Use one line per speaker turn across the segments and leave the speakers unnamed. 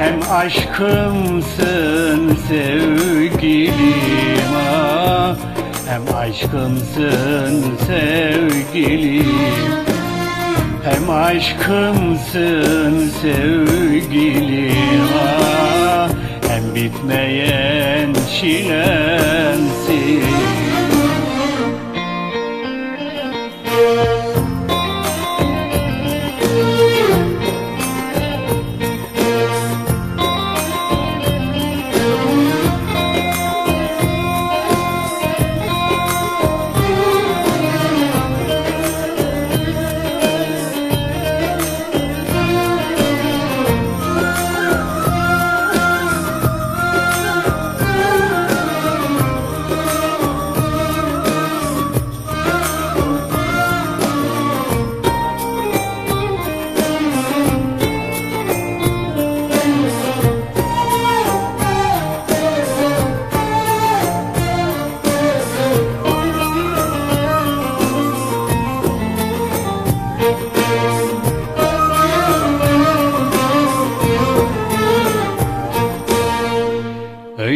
Hem aşkımsın sevgilim ah. Hem aşkımsın sevgilim. Hem aşkımsın sevgilim ah. Hem bitmeyen çilemsin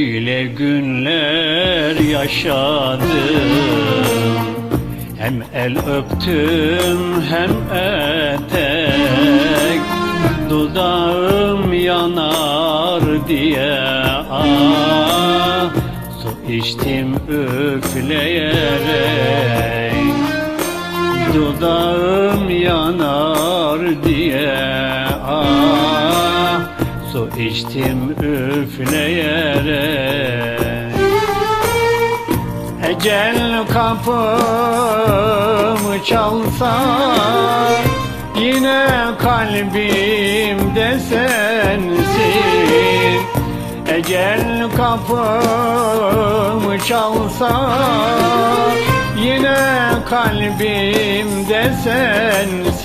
Öyle günler yaşadım Hem el öptüm hem etek. Dudağım yanar diye ah. Su içtim üfleyerek. Dudağım yanar diye ah içtim üfleyerek. Ecel kapımı çalsa Yine kalbimde sensin. Ecel kapımı çalsa Yine kalbimde sensin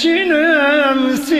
çilemsin